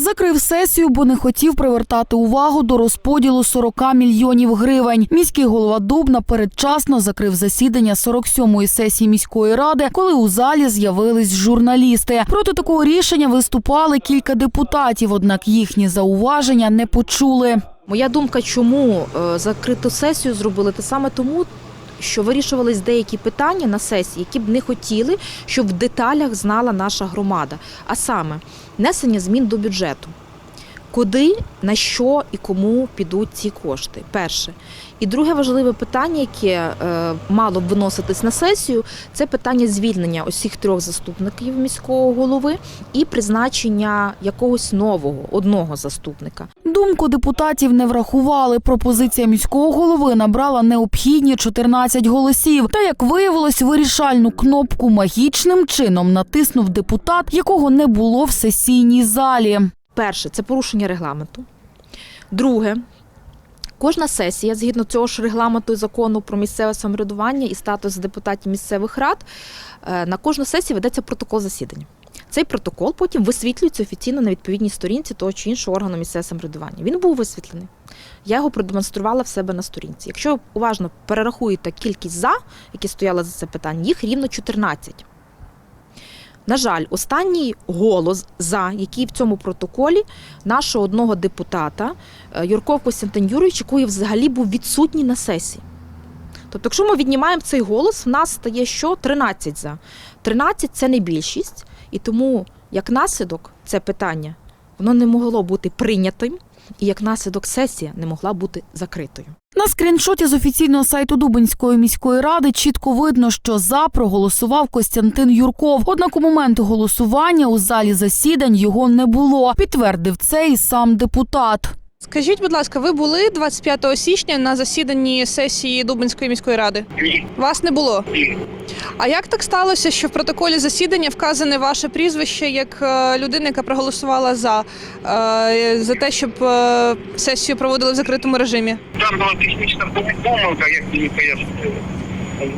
Закрив сесію, бо не хотів привертати увагу до розподілу 40 мільйонів гривень. Міський голова Дубна передчасно закрив засідання 47-ї сесії міської ради, коли у залі з'явились журналісти. Проти такого рішення виступали кілька депутатів, однак їхні зауваження не почули. Моя думка, чому е, закриту сесію зробили, те саме тому, що вирішувались деякі питання на сесії, які б не хотіли, щоб в деталях знала наша громада. А саме внесення змін до бюджету. Куди, на що і кому підуть ці кошти? Перше. І друге важливе питання, яке е, мало б виноситись на сесію, це питання звільнення усіх трьох заступників міського голови і призначення якогось нового одного заступника. Думку депутатів не врахували. Пропозиція міського голови набрала необхідні 14 голосів. Та як виявилось, вирішальну кнопку магічним чином натиснув депутат, якого не було в сесійній залі. Перше це порушення регламенту. Друге, кожна сесія, згідно цього ж регламенту і закону про місцеве самоврядування і статус депутатів місцевих рад, е, на кожну сесію ведеться протокол засідання. Цей протокол потім висвітлюється офіційно на відповідній сторінці того чи іншого органу місцевого самоврядування. Він був висвітлений. Я його продемонструвала в себе на сторінці. Якщо уважно перерахуєте кількість за, які стояли за це питання, їх рівно 14. На жаль, останній голос за, який в цьому протоколі нашого одного депутата Юрко Юрков Костянтин Юрійович, який взагалі був відсутній на сесії. Тобто, якщо ми віднімаємо цей голос, в нас стає що 13 за. 13 – це не більшість, і тому як наслідок це питання воно не могло бути прийнятим, і як наслідок сесія не могла бути закритою. На скріншоті з офіційного сайту Дубинської міської ради чітко видно, що за проголосував Костянтин Юрков. Однак у момент голосування у залі засідань його не було. Підтвердив це і сам депутат. Скажіть, будь ласка, ви були 25 січня на засіданні сесії Дубинської міської ради? Ні, Вас не було. ні. А як так сталося, що в протоколі засідання вказане ваше прізвище як е, людина, яка проголосувала за, е, за те, щоб е, сесію проводили в закритому режимі? Там була технічна помилка, як мені пояснили.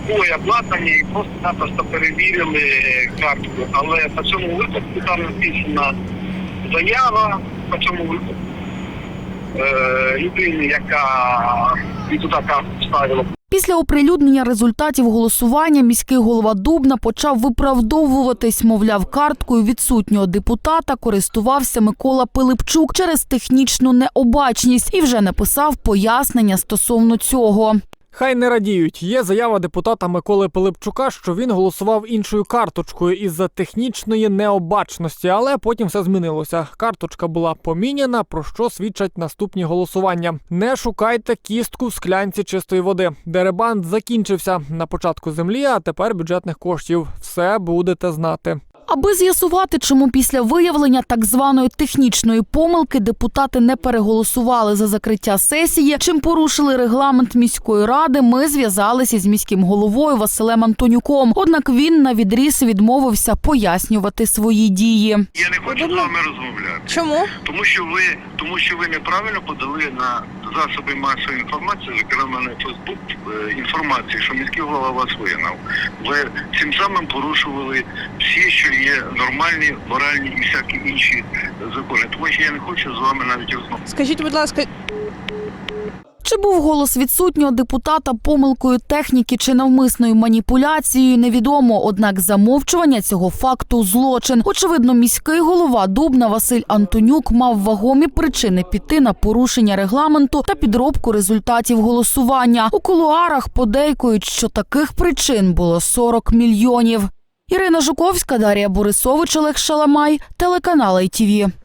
Було обладнання і просто-напросто перевірили картку. Але по цьому випадку там написана заява по цьому випадку е, людини, яка і туди. Після оприлюднення результатів голосування міський голова Дубна почав виправдовуватись. Мовляв, карткою відсутнього депутата користувався Микола Пилипчук через технічну необачність і вже написав пояснення стосовно цього. Хай не радіють. Є заява депутата Миколи Пилипчука, що він голосував іншою карточкою із-за технічної необачності, але потім все змінилося. Карточка була поміняна, про що свідчать наступні голосування. Не шукайте кістку в склянці чистої води. Деребан закінчився на початку землі, а тепер бюджетних коштів. Все будете знати. Аби з'ясувати, чому після виявлення так званої технічної помилки депутати не переголосували за закриття сесії, чим порушили регламент міської ради, ми зв'язалися з міським головою Василем Антонюком. Однак він на відріз відмовився пояснювати свої дії. Я не хочу з вами розмовляти. Чому? Тому що ви тому що ви неправильно подали на засоби масової інформації, зокрема на Фейсбук, інформації, що міський голова вас вигнав. Ви цим самим порушували всі, що є нормальні, моральні і всякі інші закони. Тому що я не хочу з вами навіть розмовляти. Скажіть, будь ласка, Чи був голос відсутнього депутата помилкою техніки чи навмисною маніпуляцією, невідомо. Однак замовчування цього факту злочин. Очевидно, міський голова Дубна Василь Антонюк мав вагомі причини піти на порушення регламенту та підробку результатів голосування. У кулуарах подейкують, що таких причин було 40 мільйонів. Ірина Жуковська, Дар'я Борисович, Олег Шаламай, телеканал ITV.